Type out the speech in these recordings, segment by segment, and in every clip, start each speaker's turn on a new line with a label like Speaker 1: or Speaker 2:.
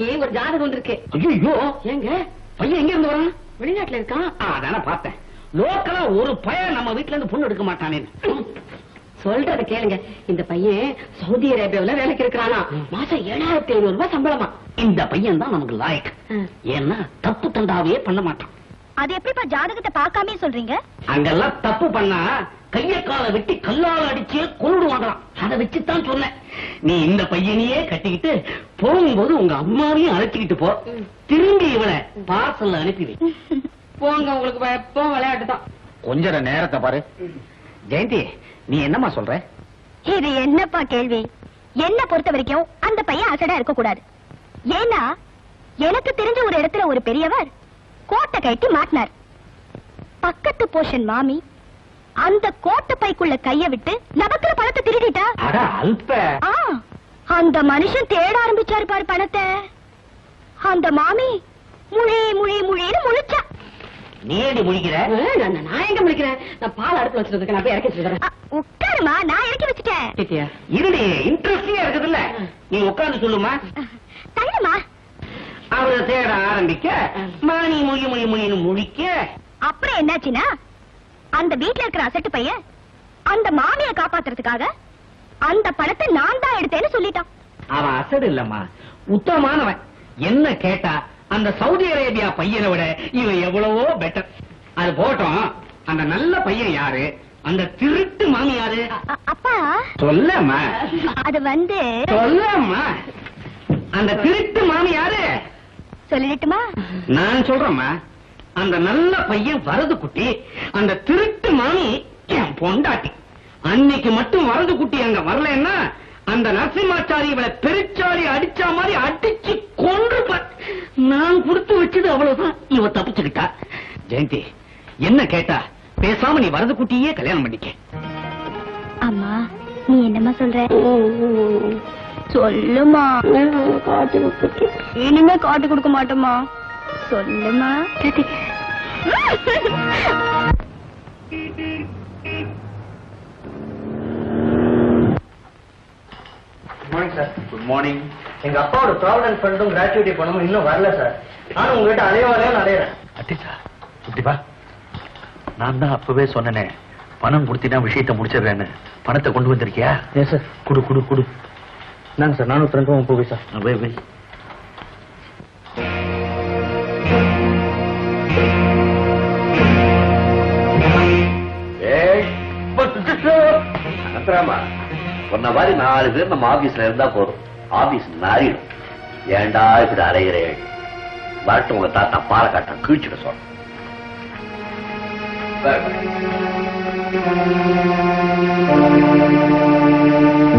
Speaker 1: அப்படி ஒரு ஜாதகம் வந்திருக்கு
Speaker 2: ஐயோ
Speaker 1: ஏங்க?
Speaker 2: பையன் எங்க இருந்து வரான்?
Speaker 1: வெளிநாட்டுல இருக்கான்?
Speaker 2: அதான பார்த்தேன். லோக்கலா ஒரு பையன் நம்ம வீட்ல இருந்து பொண்ணு எடுக்க மாட்டானே.
Speaker 1: சொல்றத கேளுங்க. இந்த பையன் சவுதி அரேபியாவுல வேலைக்கு இருக்கிறானா? மாசம் ஏழாயிரத்தி ஐநூறு ரூபாய் சம்பளமா?
Speaker 2: இந்த பையன் தான் நமக்கு லாயக். ஏன்னா தப்பு தண்டாவே பண்ண மாட்டான்.
Speaker 3: அது எப்படிப்பா ஜாதகத்தை பார்க்காமே சொல்றீங்க?
Speaker 2: அங்கெல்லாம் தப்பு பண்ணா கைய காலை வெட்டி கல்லால அடிச்சு கொண்டுடுவாங்களாம் அதை வச்சுதான் சொன்னேன். நீ இந்த பையனையே கட்டிக்கிட்டு போகும்போது உங்க அம்மாவையும் அழைச்சிக்கிட்டு போ. திரும்பி இவளை பார்சல்ல அனுப்பி வை.
Speaker 1: போங்க உங்களுக்கு எப்போ விளையாட்டு தான்
Speaker 2: கொஞ்ச நேரத்தை பாரு. ஜெயந்தி நீ என்னம்மா சொல்ற?
Speaker 3: இது என்னப்பா கேள்வி? என்ன பொறுத்த வரைக்கும் அந்த பையன் அசடா இருக்க கூடாது ஏன்னா எனக்கு தெரிஞ்ச ஒரு இடத்துல ஒரு பெரியவர் கோட்டை கட்டி மாட்டினார். பக்கத்து போஷன் மாமி அந்த கோட்டை பைக்குள்ள கைய விட்டு நபக்கிற பணத்தை திருடிட்டா? அந்த மனுஷன் தேட ஆரம்பிச்சாரு பாரு பணத்தை. அந்த மாமி முழி முழி முழின்னு முழிச்சா.
Speaker 2: நீடி முடிக்கிற
Speaker 1: நான் எங்க முடிக்கிறேன் நான் பால் வச்சிருக்கேன் நான் போய் இறக்கி வச்சிருக்கேன்
Speaker 3: உட்காருமா நான் இறக்கி வச்சுட்டேன்.
Speaker 2: இருடி இன்ட்ரெஸ்டிங்கா இருக்குதுல்ல. நீ உட்கார்ந்து சொல்லுமா.
Speaker 3: தள்ளுமா.
Speaker 2: அவரை தேட ஆரம்பிக்க மாணி மொழி மொழி மொழின்னு முழிக்க.
Speaker 3: அப்புறம் என்னாச்சுன்னா அந்த வீட்ல இருக்கிற அசட்டு பையன் அந்த மாமியை காப்பாத்துறதுக்காக அந்த பணத்தை நான் தான் எடுத்தேன்னு சொல்லிட்டான்.
Speaker 2: அவன் அசடு இல்லம்மா. உத்தமமானவன். என்ன கேட்டா அந்த சவுதி அரேபியா பையனை விட இவன் எவ்வளவோ பெட்டர் அது போட்டோம். அந்த நல்ல பையன் யாரு? அந்த திருட்டு மாமி யாரு?
Speaker 3: அப்பா.
Speaker 2: சொல்லம்மா.
Speaker 3: அது வந்து
Speaker 2: சொல்லம்மா. அந்த திருட்டு மாமி யாரு?
Speaker 3: சொல்லிடட்டுமா?
Speaker 2: நான் சொல்றேம்மா. அந்த நல்ல பையன் வரது குட்டி அந்த திருட்டு மாமி என் பொண்டாட்டி. அன்னைக்கு மட்டும் வரது குட்டி அங்க வரலன்னா அந்த நரசிம்மாச்சாரி இவளை பெருச்சாரி அடிச்ச மாதிரி அடிச்சு கொன்று நான் கொடுத்து வச்சது அவ்வளவுதான். இவ தப்பிச்சுக்கிட்டா. ஜெயந்தி என்ன கேட்டா? பேசாம நீ வரது குட்டியே கல்யாணம் பண்ணிக்க.
Speaker 3: அம்மா நீ என்னம்மா சொல்ற? சொல்லுமா. இனிமே காட்டு கொடுக்க மாட்டோமா சொல்லுமா.
Speaker 4: மார்னிங் சார் குட் மார்னிங் எங்க அப்பாவோட ப்ராவிடன்ட் ஃபண்டும் கிராச்சுவிட்டி பணமும் இன்னும் வரல சார் நானும் உங்ககிட்ட அலைய வரையும் அலையிறேன்
Speaker 5: அட்டிசா இப்படி வா. நான் தான் அப்பவே சொன்னனே. பணம் கொடுத்தினா விஷயத்தை முடிச்சிடுறேன்னு. பணத்தை கொண்டு வந்திருக்கியா?
Speaker 4: எஸ் சார்
Speaker 5: குடு குடு குடு.
Speaker 4: நாங்க சார் நானூத்தி ரெண்டு முப்பது சார்.
Speaker 5: வை வை
Speaker 6: அனந்தராமா சொன்ன மாதிரி நாலு பேர் நம்ம ஆபீஸ்ல இருந்தா போதும். ஆபீஸ் நாரிடும் ஏன்டா இப்படி அலைகிறேன் வரட்டும் உங்க தாத்தா பாலக்காட்டம் கீழ்ச்சிட சொல்ல.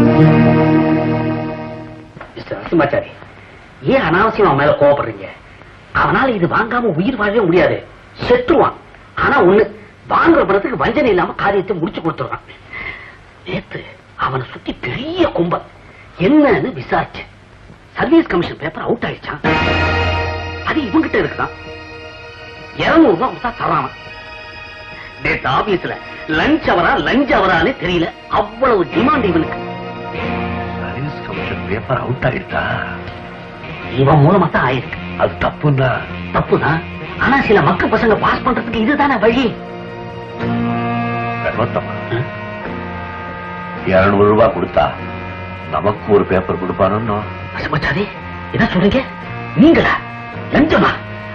Speaker 2: மிஸ்டர் சிம்மாச்சாரி ஏன் அனாவசியம் அவன் மேல கோவப்படுறீங்க? அவனால இது வாங்காம உயிர் வாழவே முடியாது. செத்துருவான். ஆனா ஒண்ணு வாங்குற பணத்துக்கு வஞ்சனை இல்லாம காரியத்தை முடிச்சு கொடுத்துருவான் நேத்து அவனை சுத்தி பெரிய கும்பல் என்னன்னு விசாரிச்சு சர்வீஸ் கமிஷன் பேப்பர் அவுட் ஆயிடுச்சான் அது இவங்கிட்ட இருக்குதான். இருநூறு ரூபாய் கொடுத்தா தராம நேற்று ஆபீஸ்ல லஞ்ச் அவரா லஞ்ச் அவரான்னு தெரியல. அவ்வளவு டிமாண்ட் இவனுக்கு.
Speaker 5: பேப்பர் அவுட் ஆயிடுதா
Speaker 2: இவன் மூலமா தான் ஆயிருக்கு.
Speaker 5: அது தப்புன்னா?
Speaker 2: தப்புதான் ஆனா சில மக்க பசங்க பாஸ் பண்றதுக்கு இதுதானே வழி?
Speaker 5: இருநூறு ரூபாய் கொடுத்தா நமக்கு ஒரு பேப்பர் கொடுப்பானோ
Speaker 2: பசுமச்சாரி என்ன சொல்றீங்க? நீங்களா? லஞ்சமா?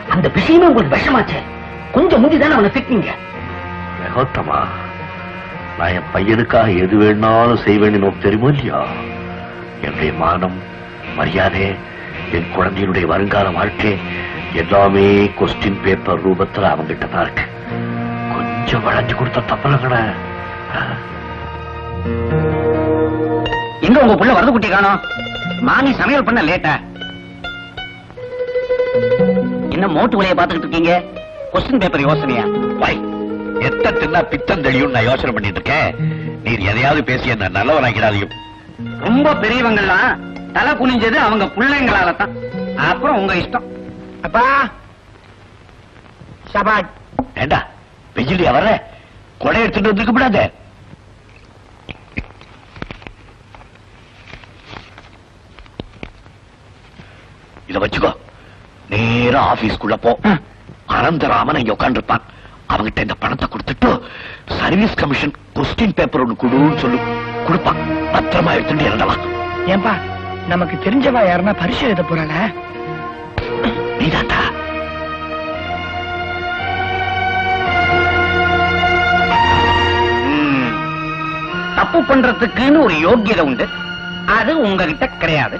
Speaker 2: அந்த விஷயமே உங்களுக்கு விஷமாச்சே. கொஞ்சம் முந்திதானே அவனை திட்டினீங்க
Speaker 5: ரகோத்தமா நான் என் பையனுக்காக எது வேணாலும் செய்வேன்னு உனக்கு தெரியுமோ இல்லையா? என்னுடைய மானம் மரியாதை என் குழந்தையினுடைய வருங்கால வாழ்க்கை எல்லாமே கொஸ்டின் பேப்பர் ரூபத்துல அவங்கிட்ட தான் இருக்கு. கொஞ்சம் வளைஞ்சு கொடுத்த தப்பலங்கட.
Speaker 2: எங்க உங்க புள்ள வரது குட்டி காணோம்? மாமி சமையல் பண்ண லேட்டா என்ன மோட்டு வழியை பாத்துக்கிட்டு இருக்கீங்க? கொஸ்டின் பேப்பர் யோசனையா?
Speaker 5: வாய் எத்த தின்னா பித்தம் தெளியும் நான் யோசனை பண்ணிட்டு இருக்கேன். நீர் எதையாவது பேசி என்ன நல்லவனாக்கிறாதையும்
Speaker 2: ரொம்ப பெரியவங்கெல்லாம் தலை குனிஞ்சது அவங்க பிள்ளைங்களால தான் அப்புறம் உங்க இஷ்டம். அப்பா! சபாட்
Speaker 5: ஏண்டா வெஜிலியா வர்ற? கொடை எடுத்துட்டு வந்துருக்க கூடாது இத வச்சுக்கோ. நேரா ஆபீஸ்க்குள்ள போ. அனந்தராமன் இங்க உட்காந்துருப்பான் அவங்கிட்ட இந்த பணத்தை கொடுத்துட்டு சர்வீஸ் கமிஷன் கொஸ்டின் பேப்பர் ஒண்ணு கொடுன்னு சொல்லு கொடுப்பான். பத்திரமா எடுத்துட்டு இறந்தலாம்
Speaker 7: ஏன்பா நமக்கு தெரிஞ்சவா யாருன்னா பரிசு எழுத போறாள?
Speaker 5: நீதாத்தா.
Speaker 4: தப்பு பண்றதுக்குன்னு ஒரு யோக்கியதை உண்டு. அது உங்ககிட்ட கிடையாது.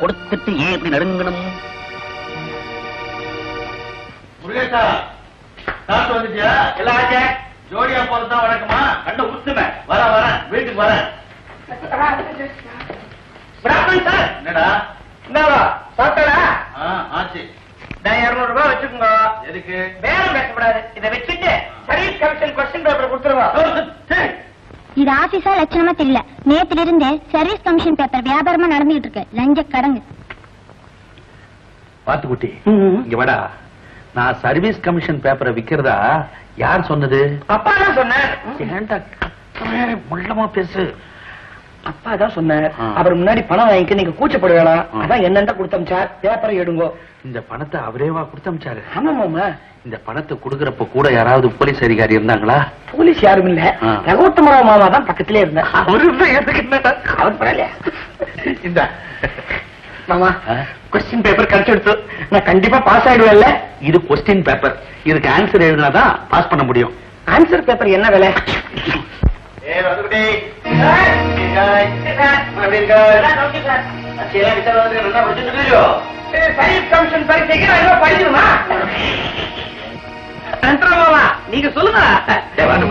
Speaker 4: கொடுத்துட்டு ஏன் இப்படி நடுங்கணும்?
Speaker 8: முருகேசா சாப்பிட்டு வந்துட்டியா? எல்லாம் ஆச்சே? ஜோடியா போறதுதான் வழக்கமா? கண்ட உத்துமே வர வரேன். வீட்டுக்கு வரேன்.
Speaker 4: சார்.
Speaker 8: என்னடா?
Speaker 4: என்னவா சாப்பிட்டா
Speaker 8: ஆ, ஆச்சு.
Speaker 4: நான் இருநூறு ரூபாய் வச்சுக்கோங்க.
Speaker 8: எதுக்கு?
Speaker 4: பேரம் பேசக்கூடாது. இதை வச்சுட்டு சர்வீஸ் கமிஷன் கொஸ்டின் பேப்பர் கொடுத்துருவோம்
Speaker 8: சரி.
Speaker 9: இது ஆபீஸா லட்சணமா தெரியல. நேத்துல இருந்து சர்வீஸ் கமிஷன் பேப்பர் வியாபாரமா நடந்துகிட்டு இருக்கு. லஞ்ச கடங்கு.
Speaker 10: பாத்துக்குட்டி இங்க வாடா. நான் சர்வீஸ் கமிஷன் பேப்பரை விக்கிறதா யார் சொன்னது?
Speaker 4: அப்பா தான் சொன்னார்.
Speaker 10: ஏன்டா முள்ளமா பேசு.
Speaker 7: அப்பா தான் சொன்னார். அவர் முன்னாடி பணம் வாங்கிக்க நீங்க கூச்சப்பட வேணாம். அதான் என்னண்ட கொடுத்தமிச்சார் பேப்பரை எடுங்கோ.
Speaker 10: இந்த பணத்தை அவரேவா கொடுத்தமிச்சாரு
Speaker 7: ஆமா மாமா.
Speaker 10: இந்த பணத்தை கொடுக்கறப்ப கூட யாராவது போலீஸ் அதிகாரி இருந்தாங்களா?
Speaker 7: போலீஸ் யாரும் இல்ல. ரகோத்தமராவ் மாமா தான் பக்கத்திலே இருந்தார்.
Speaker 10: அவரு?
Speaker 7: அவர் பரவாயில்லையா
Speaker 10: இந்த.
Speaker 7: மாமா? கொஸ்டின் பேப்பர் கிடைச்சிடுத்து நான் கண்டிப்பா பாஸ் ஆயிடுவேன்ல.
Speaker 10: இது கொஸ்டின் பேப்பர் இதுக்கு ஆன்சர் எழுதினாதான் பாஸ் பண்ண முடியும்.
Speaker 7: ஆன்சர் பேப்பர் என்ன விலை?
Speaker 8: ஏய்! வந்துட்டே எப்படி இருக்க அச்சியெல்லாம் கிட்ட வந்து நல்லா படிச்சுட்டு இருக்கீங்களோ?
Speaker 4: சர்வீஸ் கமிஷன் பரீட்சைக்கு நான் இன்னும் படிக்கணுமா மாமா நீங்க சொல்லுங்க.
Speaker 10: டேய், வாங்க.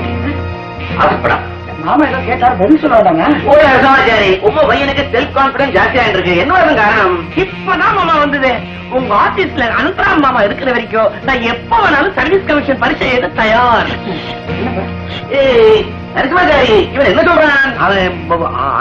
Speaker 10: அவசரப்படா.
Speaker 7: மாமா ஏதோ கேட்டார் பதில் சொல்லாதாங்க
Speaker 4: ஒரு சமாச்சாரி உங்க பையனுக்கு செல்ஃப் கான்பிடன்ஸ் ஜாஸ்தியா இருக்கு. என்ன காரணம்? இப்பதான் மாமா வந்தது. உங்க ஆபீஸ்ல அனந்தராம் மாமா இருக்கிற வரைக்கும். நான் எப்ப வேணாலும் சர்வீஸ் கமிஷன் பரீட்சை எழுத தயார். ஏய் நரசிம்மாச்சாரி இவன் என்ன சொல்றான்?
Speaker 5: அவன்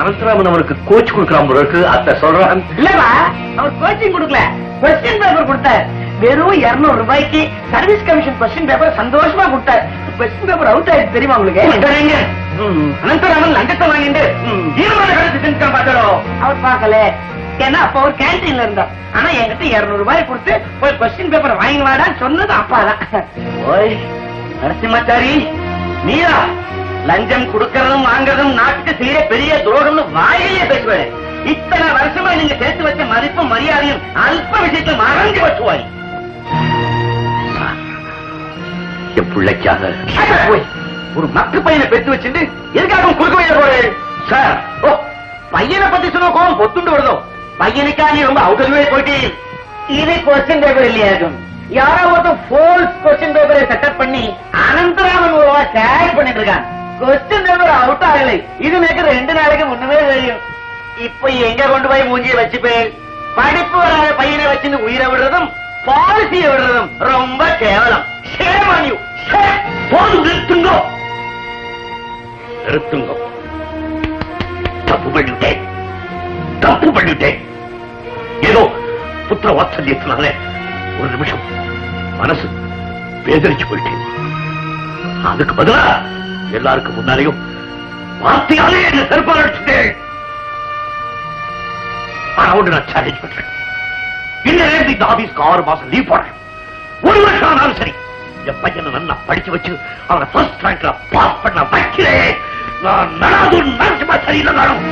Speaker 5: அனந்தராமன் அவருக்கு கோச் கொடுக்கறான் இருக்கு அத்த சொல்றான்.
Speaker 4: இல்லப்பா அவர் கோச்சிங் கொடுக்கல. கொஸ்டின் பேப்பர் கொடுத்தார். வெறும் 200 ரூபாய்க்கு சர்வீஸ் கமிஷன் கொஸ்டின் பேப்பர் சந்தோஷமா கொடுத்தார். கொஸ்டின் பேப்பர் அவுட் ஆயிடுச்சு தெரியுமா உங்களுக்கு? அனந்தராமன் லஞ்சத்தை வாங்கிட்டு ஈரமான கருத்து செஞ்சுட்டான் பார்த்தாரோ அவர் பார்க்கல. ஏன்னா அப்ப அவர் கேன்டீன்ல இருந்தார். ஆனா என்கிட்ட 200 ரூபாய் கொடுத்து போய் கொஸ்டின் பேப்பர் வாங்கி வாடான்னு சொன்னது அப்பா தான் ஓய் நரசிம்மாச்சாரி நீரா லஞ்சம் கொடுக்கறதும் வாங்குறதும் நாட்டுக்கு செய்யற பெரிய துரோகம்னு வாயிலேயே பேசுவாரு. இத்தனை வருஷமா நீங்க சேர்த்து வச்ச மதிப்பும் மரியாதையும் அல்ப விஷயத்தில் மறந்து வச்சுவாய்
Speaker 5: என் பிள்ளைக்காக
Speaker 4: போய் ஒரு மக்கு பையனை பெற்று வச்சுட்டு எதுக்காக அவன் குறுக்க போறேன் சார் ஓ பையனை பத்தி சொன்ன கோபம் பொத்துண்டு வருதோ? பையனுக்கா நீ ரொம்ப அவுட்டர்வே போயிட்டு? இது கொஸ்டின் பேப்பர் இல்லையாகும் யாரோ ஒருத்தன் ஃபோல்ஸ் கொஸ்டின் பேப்பரை செட்டப் பண்ணி அனந்தராமன் ஒரு கேரி பண்ணிட்டு இருக்கான். கொஸ்டின் பேப்பர் அவுட் ஆகலை இது எனக்கு ரெண்டு நாளைக்கு முன்னமே தெரியும் இப்ப எங்க கொண்டு போய் மூஞ்சியை வச்சுப்பேன் படிப்பு வராத பையனை வச்சுன்னு உயிரை விடுறதும் பாலிசியை விடுறதும் ரொம்ப கேவலம் Shame on you.
Speaker 5: போதும் நிறுத்துங்கோ நிறுத்துங்கோ தப்பு பண்ணிவிட்டேன் தப்பு பண்ணிவிட்டேன் ஏதோ புத்திர வாத்சல்யத்தினால ஒரு நிமிஷம் மனசு வேதனைச்சு போயிட்டேன் அதுக்கு பதிலா எல்லாருக்கும் முன்னாலேயும் வார்த்தையாலே என்ன செருப்பால் அடிச்சுட்டேன் ஆனா ஒன்று நான் சேலஞ்ச் பண்றேன். இந்த நேரத்தில் இந்த ஆபீஸ்க்கு ஆறு மாசம் லீவ் போடுறேன். ஒரு வருஷம் ஆனாலும் சரி என் பையனை நல்லா படிச்சு வச்சு அவனை ஃபர்ஸ்ட் ரேங்க்ல பாஸ் பண்ண வைக்கிறேன். நான் நடாது நரசிம்மா சரியில்லை நானும்